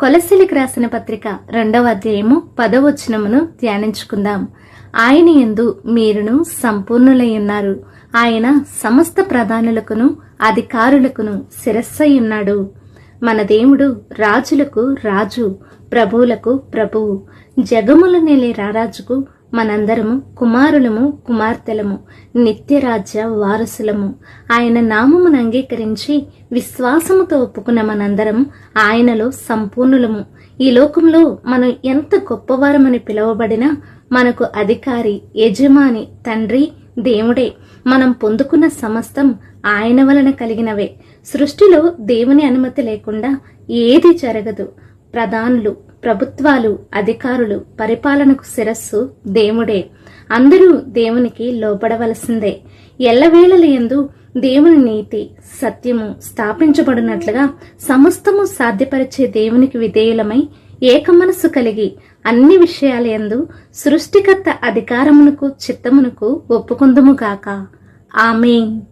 కొలసిలికి రాసిన పత్రిక రెండవ అధ్యాయము పదవచనమును ధ్యానించుకుందాం. ఆయన ఎందు మీరును సంపూర్ణులై ఉన్నారు ఆయన సమస్త ప్రధానులకును అధికారులకును శిరస్సై ఉన్నాడు మన దేవుడు రాజులకు రాజు ప్రభువులకు ప్రభువు. జగముల నెలే రారాజుకు మనందరము కుమారులము కుమార్తెలము నిత్యరాజ్య వారసులము. ఆయన నామమును అంగీకరించి విశ్వాసముతో ఒప్పుకున్న మనందరం ఆయనలో సంపూర్ణులము. ఈ లోకంలో మనం ఎంత గొప్పవారమని పిలువబడినా మనకు అధికారి యజమాని తండ్రి దేవుడే మనం పొందుకున్న సమస్తం ఆయన వలన కలిగినవే. సృష్టిలో దేవుని అనుమతి లేకుండా ఏది జరగదు. ప్రధానులు ప్రభుత్వాలు అధికారులు పరిపాలనకు శిరస్సు దేవుడే. అందరూ దేవునికి లోపడవలసిందే ఎల్లవేళల యందు దేవుని నీతి సత్యము స్థాపించబడినట్లుగా సమస్తము సాధ్యపరిచే దేవునికి విధేయులమై ఏకమనసు కలిగి అన్ని విషయాలయందు సృష్టికర్త అధికారమునకు చిత్తమునకు ఒప్పుకుందుముగాక ఆమెన్.